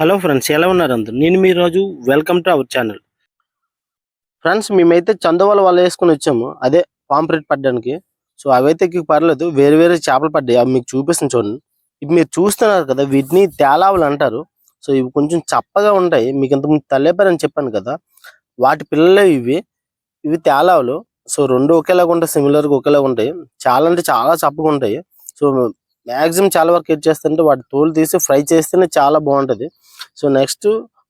Hello friends ఎలా ఉన్నారు అందరు? నేను మీ రోజు welcome to our channel. Friends మేమైతే చందవాల వాళ్ళు వేసుకొని వచ్చాము. అదే పాంప్రెట్ పడ్డానికి. సో అవైతే పర్లేదు. వేరే వేరే చేపలు పడ్డాయి. అవి మీకు చూపిస్తాను చూడండి. ఇవి మీరు చూస్తున్నారు కదా వీటిని తేలావులు అంటారు. సో ఇవి కొంచెం చప్పగా ఉంటాయి. మీకు ఇంతకుముందు తల్లేపారని చెప్పాను కదా. వాటి పిల్లలే ఇవి. ఇవి తేలావులు. సో రెండు ఒకేలాగా ఉంటాయి. సిమిలర్గా ఒకేలాగా ఉంటాయి. చాలా అంటే చాలా చప్పగా ఉంటాయి. సో మ్యాక్సిమం చాలా వరకు ఏం చేస్తారంటే వాటి తోలు తీసి ఫ్రై చేస్తేనే చాలా బాగుంటది. సో నెక్స్ట్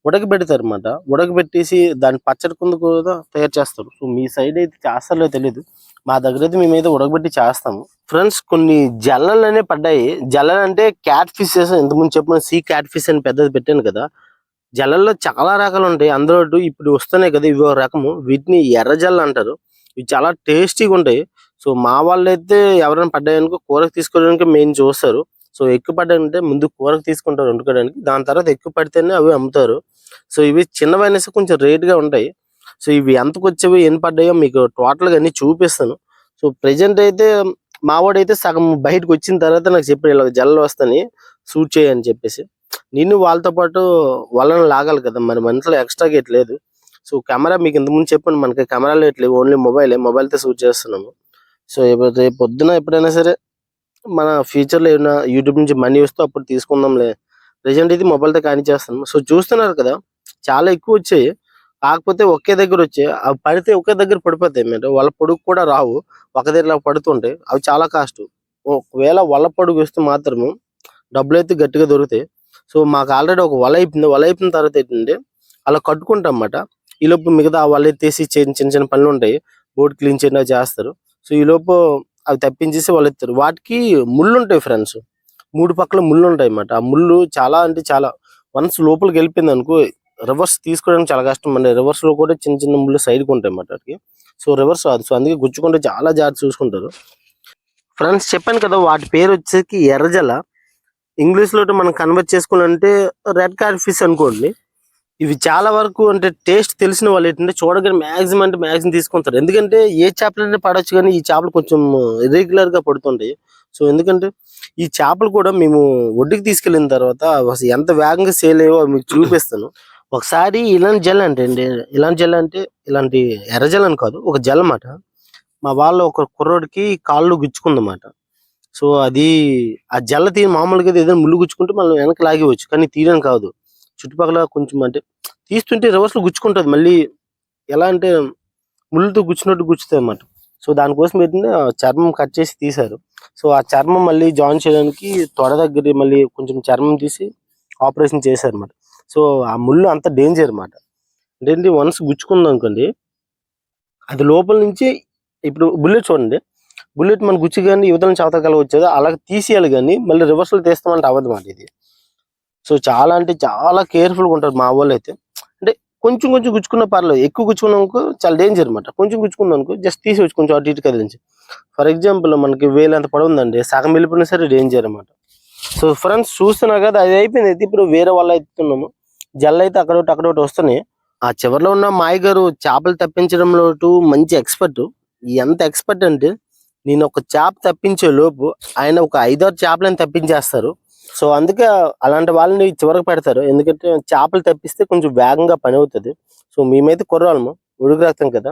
ఉడకబెడతారు అనమాట ఉడకబెట్టేసి దాని పచ్చడి కుందు కూడా తయారు చేస్తారు. సో మీ సైడ్ అయితే చేస్తారో తెలియదు మా దగ్గర అయితే మేమైతే ఉడకబెట్టి చేస్తాము. ఫ్రెండ్స్ కొన్ని జల్లలు పడ్డాయి. జల్లలు అంటే క్యాట్ ఫిషెస్ ఇంతకుముందు చెప్పిన సీ క్యాట్ ఫిష్ అని పెద్దది పెట్టాను కదా. జల్లల్లో చాలా రకాలు ఉంటాయి. అందులో ఇప్పుడు వస్తున్నాయి కదా ఇవి రకము. వీటిని ఎర్ర జల్ల అంటారు. ఇవి చాలా టేస్టీగా ఉంటాయి. సో మా వాళ్ళు అయితే ఎవరైనా పడ్డాయనుకో కూరకు తీసుకోవడానికి మెయిన్ చూస్తారు. సో ఎక్కువ పడ్డాయంటే ముందు కూరకు తీసుకుంటారు వండుకోవడానికి. దాని తర్వాత ఎక్కువ పడితేనే అవి అమ్ముతారు. సో ఇవి చిన్నవైనా కొంచెం రేట్గా ఉంటాయి. సో ఇవి ఎంతకు వచ్చేవి ఎన్ని పడ్డాయో మీకు టోటల్గా అన్ని చూపిస్తాను. సో ప్రెసెంట్ అయితే మావాడైతే సగం బయటకు వచ్చిన తర్వాత నాకు చెప్పాడు ఇలా జల్లలు వస్తాయని షూట్ చేయని చెప్పేసి. నేను వాళ్ళతో పాటు వాళ్ళని లాగాలి కదా మరి మనసులో ఎక్స్ట్రా గేట్ లేదు. సో కెమెరా మీకు ఇంతకుముందు చెప్పండి మనకి కెమెరా లేట్లేవు ఓన్లీ మొబైలే. మొబైల్తో షూట్ చేస్తున్నాము. సో రేపు పొద్దున ఎప్పుడైనా సరే మన ఫ్యూచర్లో ఏమైనా యూట్యూబ్ నుంచి మనీ వస్తే అప్పుడు తీసుకుందాంలే. ప్రజెంట్ ఇది మొబైల్తో కానీ చేస్తాను సో చూస్తున్నారు కదా చాలా ఎక్కువ వచ్చాయి. కాకపోతే ఒకే దగ్గర వచ్చాయి. అవి పడితే ఒకే దగ్గర పడిపోతాయి. మీరు వాళ్ళ పొడుగు కూడా రావు. ఒక దగ్గర పడుతుంటాయి. అవి చాలా కాస్ట్. ఒకవేళ వల పొడుగు వస్తే మాత్రము డబ్బులు అయితే గట్టిగా దొరుకుతాయి. సో మాకు ఆల్రెడీ ఒక వల అయిపోయింది. వల అయిపోయిన తర్వాత ఏంటంటే అలా కట్టుకుంటాం అన్నమాట. ఈ లోపు మిగతా ఆ తీసి చిన్న చిన్న చిన్న పనులు ఉంటాయి. బోర్డు క్లీన్ చేయడం చేస్తారు. సో ఈ లోపు అవి తప్పించేసి వాళ్ళు ఎత్తారు. వాటికి ముళ్ళు ఉంటాయి ఫ్రెండ్స్ మూడు పక్కల ముళ్ళు ఉంటాయి అన్నమాట. ఆ ముళ్ళు చాలా అంటే చాలా వన్స్ లోపలికి వెళ్ళిపోయింది అనుకో రివర్స్ తీసుకోవడానికి చాలా కష్టం. అండి రివర్స్లో కూడా చిన్న చిన్న ముళ్ళు సైడ్కి ఉంటాయి అన్నమాట వాటికి. సో రివర్స్ రాదు సో అందుకే గుచ్చుకుంటే చాలా జాగ్రత్త చూసుకుంటారు. ఫ్రెండ్స్ చెప్పాను కదా వాటి పేరు వచ్చేసి ఎర్రజల. ఇంగ్లీష్లో మనం కన్వర్ట్ చేసుకోవాలంటే రెడ్ కార్డ్ ఫిష్ అనుకోండి. ఇవి చాలా వరకు అంటే టేస్ట్ తెలిసిన వాళ్ళు ఏంటంటే చూడగానే మ్యాక్సిమం అంటే మాక్సిమం తీసుకుంటారు. ఎందుకంటే ఏ చేపలైనా పడవచ్చు కానీ ఈ చేపలు కొంచెం ఇర్రెగ్యులర్గా పడుతుంటాయి. సో ఎందుకంటే ఈ చేపలు కూడా మేము ఒడ్డుకి తీసుకెళ్ళిన తర్వాత అసలు ఎంత వేగంగా సేల్ అయ్యో మీకు చూపిస్తాను. ఒకసారి ఇలాంటి జల్ అంటే అండి ఇలాంటి జల్ అంటే ఇలాంటి ఎర్ర జల్ అని కాదు ఒక జల్ అన్నమాట. మా వాళ్ళ ఒక కుర్రోడికి కాళ్ళు గుచ్చుకుందన్నమాట. సో అది ఆ జల్ల తీ మామూలుగా ఏదైనా ముళ్ళు గుచ్చుకుంటే మనం వెనక లాగేవచ్చు కానీ తీయడం కాదు. చుట్టుపక్కల కొంచెం అంటే తీస్తుంటే రివర్స్ గుచ్చుకుంటుంది. మళ్ళీ ఎలా అంటే ముళ్ళుతో గుచ్చినట్టు గుచ్చుతుంది అన్నమాట. సో దానికోసం ఏంటంటే ఆ చర్మం కట్ చేసి తీశారు. సో ఆ చర్మం మళ్ళీ జాయిన్ చేయడానికి తొడ దగ్గర మళ్ళీ కొంచెం చర్మం తీసి ఆపరేషన్ చేశారు అనమాట సో ఆ ముళ్ళు అంత డేంజర్ అన్నమాట. అంటే వన్స్ గుచ్చుకుందనుకోండి అది లోపల నుంచి ఇప్పుడు బుల్లెట్ చూడండి. బుల్లెట్ మన గుచ్చి కానీ యువతల చవతకాల వచ్చేది అలా తీసేయాలి కానీ మళ్ళీ రివర్స్ తీస్తామంటే అవ్వదు మాట ఇది. సో చాలా అంటే చాలా కేర్ఫుల్గా ఉంటారు మా వాళ్ళు అయితే. అంటే కొంచెం కొంచెం గుచ్చుకున్న పర్లేదు. ఎక్కువ గుచ్చుకున్నాక చాలా డేంజర్ అనమాట కొంచెం గుచ్చుకుంది అనుకో జస్ట్ వచ్చి కొంచెం అటు ఇటు కదిలించి ఫర్ ఎగ్జాంపుల్ మనకి వేలంత ఎంత పడుందండి సగం వెళ్ళిపోయినా సరే డేంజర్ అనమాట సో ఫ్రెండ్స్ చూస్తున్నా కదా అది అయిపోయింది. అయితే ఇప్పుడు వేరే వాళ్ళు ఎత్తున్నాము జల్ అయితే అక్కడ ఒకటి అక్కడ ఒకటి వస్తున్నాయి. ఆ చివరిలో ఉన్న మాయ గారు చేపలు తప్పించడంలో మంచి ఎక్స్పర్ట్ ఎంత ఎక్స్పర్ట్ అంటే నేను ఒక చేప తప్పించే లోపు ఆయన ఒక ఐదారు చేపలను తప్పించేస్తారు. సో అందుకే అలాంటి వాళ్ళని చివరకు పెడతారు. ఎందుకంటే చేపలు తప్పిస్తే కొంచెం వేగంగా పని అవుతుంది. సో మేమైతే కుర్రాళ్ళము ఉడుకు రక్తం కదా.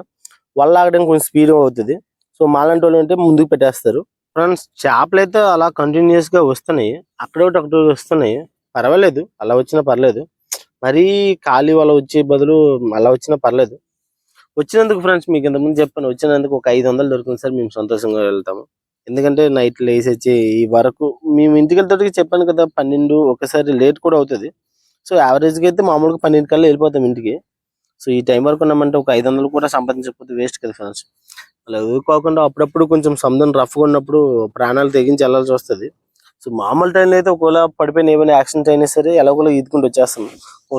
వల్ల ఆగడానికి కొంచెం స్పీడ్ అవుతుంది. సో మాలాంటి వాళ్ళు అంటే ముందుకు పెట్టేస్తారు. ఫ్రెండ్స్ చేపలు అయితే అలా కంటిన్యూస్గా వస్తున్నాయి అక్కడొకటి అక్కడ వస్తున్నాయి. పర్వాలేదు అలా వచ్చినా పర్లేదు. మరీ ఖాళీ వాళ్ళ వచ్చే బదులు అలా వచ్చినా పర్లేదు. వచ్చినందుకు ఫ్రెండ్స్ మీకు ఇంతకుముందు చెప్పాను వచ్చినందుకు ఒక ఐదు వందలు దొరుకుతుంది సార్. మేము సంతోషంగా వెళ్తాము. ఎందుకంటే నైట్ లేసి వచ్చి ఈ వరకు మేము ఇంటికి వెళ్తాడికి చెప్పాను కదా పన్నెండు ఒకసారి లేట్ కూడా అవుతుంది. సో యావరేజ్గా అయితే మామూలుగా పన్నెండు కల్లా వెళ్ళిపోతాం ఇంటికి. సో ఈ టైం వరకు ఉన్నామంటే ఒక ఐదు వందలు కూడా సంపాదించకపోతే వేస్ట్ కదా ఫ్రెండ్స్ అలా కాకుండా అప్పుడప్పుడు కొంచెం సముద్రం రఫ్గా ఉన్నప్పుడు ప్రాణాలు తెగించి వెళ్ళాల్సి వస్తుంది. సో మామూలు టైంలో అయితే ఒకవేళ పడిపోయిన ఏమైనా యాక్సిడెంట్ అయినా సరే ఎలాగోలా ఈదుకుంటూ వచ్చేస్తాం.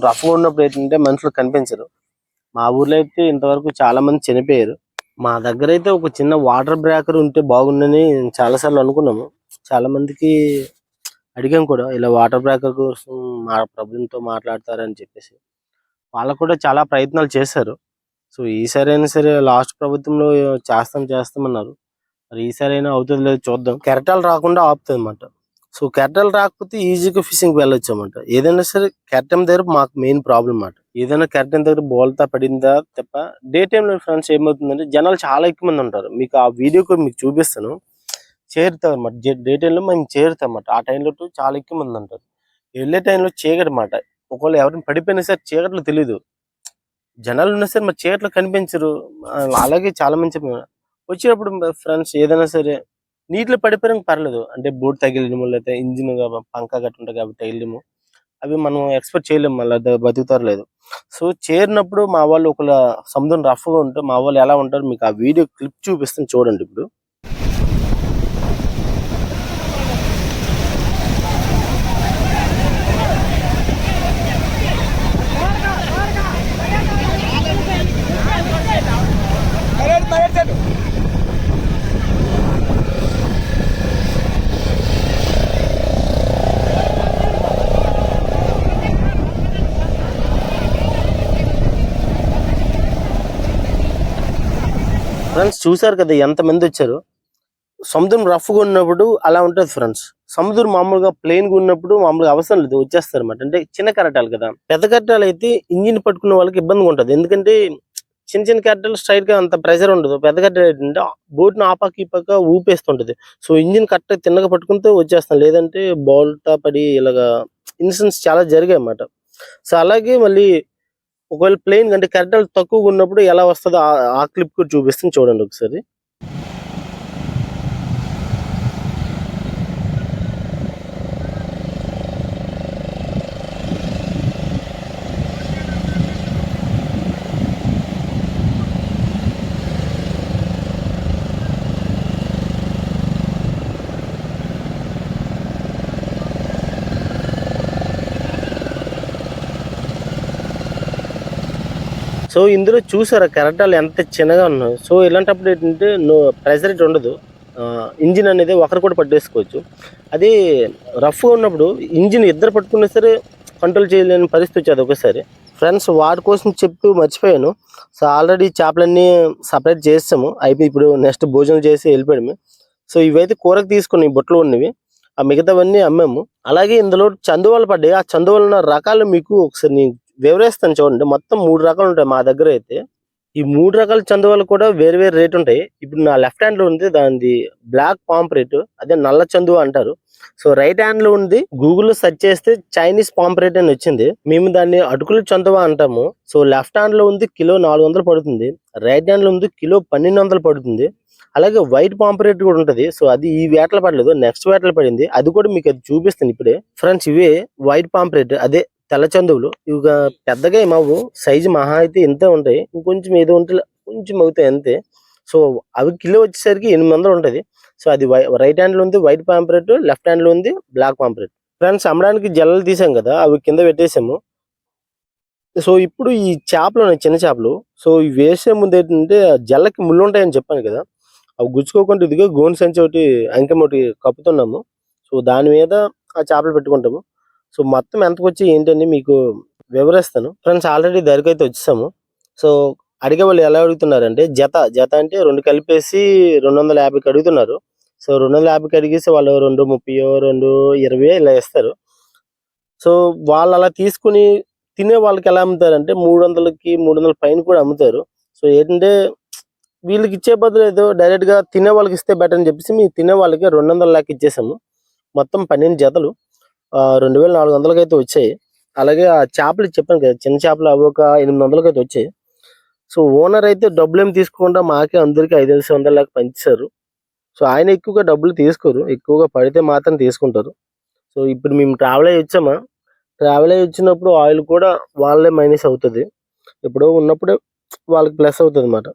రఫ్గా ఉన్నప్పుడు ఏంటంటే మనుషులు కనిపించరు. మా ఊర్లో అయితే ఇంతవరకు చాలా మంది చనిపోయారు. మా దగ్గర అయితే ఒక చిన్న వాటర్ బ్రేకర్ ఉంటే బాగుండని చాలా సార్లు అనుకున్నాము. చాలా మందికి అడిగాం కూడా ఇలా వాటర్ బ్రేకర్ కోసం మా ప్రభుత్వంతో మాట్లాడతారని చెప్పేసి. వాళ్ళకు కూడా చాలా ప్రయత్నాలు చేశారు. సో ఈసారి అయినా సరే లాస్ట్ ప్రభుత్వంలో చేస్తాం చేస్తామన్నారు. మరి ఈసారి అయినా అవుతుంది లేదు చూద్దాం. కెరటాలు రాకుండా ఆపుతుంది అన్నమాట. సో కెరటాలు రాకపోతే ఈజీగా ఫిషింగ్ వెళ్ళొచ్చు ఏదైనా సరే కెరటం దగ్గర మాకు మెయిన్ ప్రాబ్లం అన్నమాట ఏదైనా కెరటం దగ్గర బోల్తా పడిందా తప్ప డే టైంలో ఫ్రెండ్స్ ఏమవుతుందంటే జనాలు చాలా ఎక్కువ మంది ఉంటారు. మీకు ఆ వీడియో కూడా మీకు చూపిస్తాను. చేరుతాం అనమాట డే టైంలో మేము చేరుతాం అన్నమాట ఆ టైంలో చాలా ఎక్కువ మంది ఉంటారు. వెళ్ళే టైంలో చీకటి మాట ఒకవేళ ఎవరిని పడిపోయినా సరే చీకట్లు తెలీదు. జనాలు ఉన్నా సరే మరి చీకట్లు కనిపించరు. అలాగే చాలా మంది వచ్చేటప్పుడు ఫ్రెండ్స్ ఏదైనా సరే నీటిలో పడిపోయినా పర్లేదు. అంటే బోట్ తగిలిడము లేకపోతే ఇంజిన్ పంక గట్ట కాబట్టి తగిలిడము అవి మనం ఎక్స్పెక్ట్ చేయలేము మళ్ళీ బతుకుతారు లేదు. సో చేరినప్పుడు మా వాళ్ళు ఒకళ్ళ సముద్రం రఫ్గా ఉంటే మా వాళ్ళు ఎలా ఉంటారు మీకు ఆ వీడియో క్లిప్ చూపిస్తాను చూడండి ఇప్పుడు. ఫ్రెండ్స్ చూసారు కదా ఎంత మంది వచ్చారు? సముద్రం రఫ్గా ఉన్నప్పుడు అలా ఉంటుంది ఫ్రెండ్స్. సముద్రం మామూలుగా ప్లెయిన్గా ఉన్నప్పుడు మామూలుగా అవసరం లేదు వచ్చేస్తారు అనమాట అంటే చిన్న కరటాలు కదా. పెద్ద కరటాలు అయితే ఇంజిన్ పట్టుకున్న వాళ్ళకి ఇబ్బందిగా ఉంటుంది. ఎందుకంటే చిన్న చిన్న కరటాలు స్ట్రైట్గా అంత ప్రెషర్ ఉండదు. పెద్ద కట్టాలు ఏంటంటే బోట్ని ఆపాకి ఈ పక్క ఊపేస్తుంటది. సో ఇంజిన్ కరెక్ట్ తిన్నగా పట్టుకుంటే వచ్చేస్తాం. లేదంటే బోల్టా పడి ఇలాగా ఇన్సిడెంట్స్ చాలా జరిగాయి అన్నమాట సో అలాగే మళ్ళీ ఒకవేళ ప్లెయిన్ అంటే కరెంట్ తక్కువగా ఉన్నప్పుడు ఎలా వస్తుందో ఆ- ఆ క్లిప్ కూడా చూపిస్తాను చూడండి ఒకసారి. సో ఇందులో చూసారా కరెంటాలు ఎంత చిన్నగా ఉన్నాయి. సో ఇలాంటప్పుడు ఏంటంటే నో ప్రెజర్ ఇటు ఉండదు. ఇంజిన్ అనేది ఒకరు కూడా పట్టేసుకోవచ్చు. అది రఫ్గా ఉన్నప్పుడు ఇంజిన్ ఇద్దరు పట్టుకున్నా సరే కంట్రోల్ చేయలేని పరిస్థితి వచ్చేది ఒకసారి. ఫ్రెండ్స్ వాటి కోసం చెప్తూ మర్చిపోయాను. సో ఆల్రెడీ చేపలన్నీ సపరేట్ చేస్తాము. అయిపోయి ఇప్పుడు నెక్స్ట్ భోజనం చేసి వెళ్ళిపోయాము. సో ఇవైతే కూరకు తీసుకుని బుట్టలు ఉన్నవి. ఆ మిగతావన్నీ అమ్మాము. అలాగే ఇందులో చందువాలు పడ్డాయి. ఆ చందువలు ఉన్న రకాలు మీకు ఒకసారి నేను వివరిస్తాను చూడండి. మొత్తం మూడు రకాలు ఉంటాయి మా దగ్గర అయితే. ఈ మూడు రకాల చందువాలు కూడా వేరు వేరు రేట్ ఉంటాయి. ఇప్పుడు నా లెఫ్ట్ హ్యాండ్లో ఉంది దానిది బ్లాక్ పాంప్రేట్ అదే నల్ల చందువ అంటారు. సో రైట్ హ్యాండ్లో ఉంది. గూగుల్లో సెర్చ్ చేస్తే చైనీస్ పాంప్రేట్ అని వచ్చింది. మేము దాన్ని అటుకుల చందువ అంటాము. సో లెఫ్ట్ హ్యాండ్లో ఉంది కిలో నాలుగు వందలు పడుతుంది. రైట్ హ్యాండ్లో ఉంది కిలో పన్నెండు వందలు పడుతుంది. అలాగే వైట్ పాంపరేట్ కూడా ఉంటది. సో అది ఈ వేటలు పడలేదు. నెక్స్ట్ వేటలు పడింది. అది కూడా మీకు అది చూపిస్తాను ఇప్పుడే. ఫ్రెండ్స్ ఇవే వైట్ పాంపరేట్ అదే తెల్ల చందువులు ఇవి పెద్దగా ఏమవు సైజు మహా అయితే ఇంతే ఉంటాయి. ఇంకొంచెం ఏదో ఉంటే కొంచెం అవుతాయి అంతే. సో అవి కిలో వచ్చేసరికి ఎనిమిది వందలు ఉంటది. సో అది రైట్ హ్యాండ్లో ఉంది వైట్ పాంపరేట్ లెఫ్ట్ హ్యాండ్లో ఉంది బ్లాక్ పాంపరేట్ ఫ్రెండ్స్ అమ్మడానికి జల్లలు తీసాం కదా అవి కింద పెట్టేసాము. సో ఇప్పుడు ఈ చేపలు ఉన్నాయి చిన్న చేపలు. సో ఇవి వేసే ముందు ఏంటంటే జల్లకి ముళ్ళు ఉంటాయని చెప్పాను కదా. అవి గుచ్చుకోకుండా ఇదిగో గోన్ సంచి ఒకటి అంకెం ఒకటి కప్పుతున్నాము. సో దాని మీద ఆ చేపలు పెట్టుకుంటాము. సో మొత్తం ఎంతకు వచ్చి ఏంటని మీకు వివరిస్తాను. ఫ్రెండ్స్ ఆల్రెడీ దగ్గరికి అయితే వచ్చేసాము. సో అడిగే వాళ్ళు ఎలా అడుగుతున్నారంటే జత జత అంటే రెండు కలిపేసి రెండు వందల యాభైకి అడుగుతున్నారు. సో రెండు వందల యాభైకి అడిగేసి వాళ్ళు రెండు ముప్పయో రెండు ఇరవై ఇలా ఇస్తారు సో వాళ్ళు అలా తీసుకుని తినే వాళ్ళకి ఎలా అమ్ముతారంటే మూడు వందలకి మూడు వందల పైన కూడా అమ్ముతారు. సో ఏంటంటే వీళ్ళకి ఇచ్చే బదులు ఏదో డైరెక్ట్గా తినే వాళ్ళకి ఇస్తే బెటర్ అని చెప్పేసి మేము తినే వాళ్ళకి రెండు వందల లాక్ ఇచ్చేసాము. మొత్తం పన్నెండు జతలు. రెండు వేల నాలుగు వందలకి అయితే వచ్చాయి. అలాగే ఆ చేపలు చెప్పాను కదా చిన్న చేపలు అవి ఒక ఎనిమిది వందలకి అయితే వచ్చాయి. సో ఓనర్ అయితే డబ్బులు ఏమి తీసుకోకుండా మాకే అందరికి ఐదు ఐదు వందల లాగా పంచారు సో ఆయన ఎక్కువగా డబ్బులు తీసుకోరు. ఎక్కువగా పడితే మాత్రం తీసుకుంటారు. సో ఇప్పుడు మేము ట్రావెల్ అయ్యి వచ్చామా? ట్రావెల్ అయ్యి వచ్చినప్పుడు ఆయిల్ కూడా వాళ్ళే మైనస్ అవుతుంది. ఎప్పుడో ఉన్నప్పుడే వాళ్ళకి ప్లస్ అవుతుంది అన్నమాట.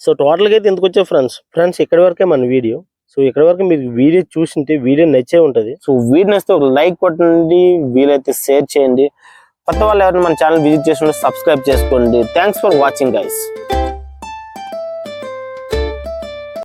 సో టోటల్గా అయితే ఎందుకు వచ్చాయి ఫ్రెండ్స్ ఫ్రెండ్స్ ఇక్కడి వరకే మన వీడియో. సో ఇక్కడ వరకు మీకు వీడియో చూసింటే వీడియో నచ్చే ఉంటది. సో వీడియో నచ్చితే ఒక లైక్ కొట్టండి వీలైతే షేర్ చేయండి. కొత్త వాళ్ళు ఎవరైనా మన ఛానల్ విజిట్ చేసి సబ్స్క్రైబ్ చేసుకోండి. Thanks for watching guys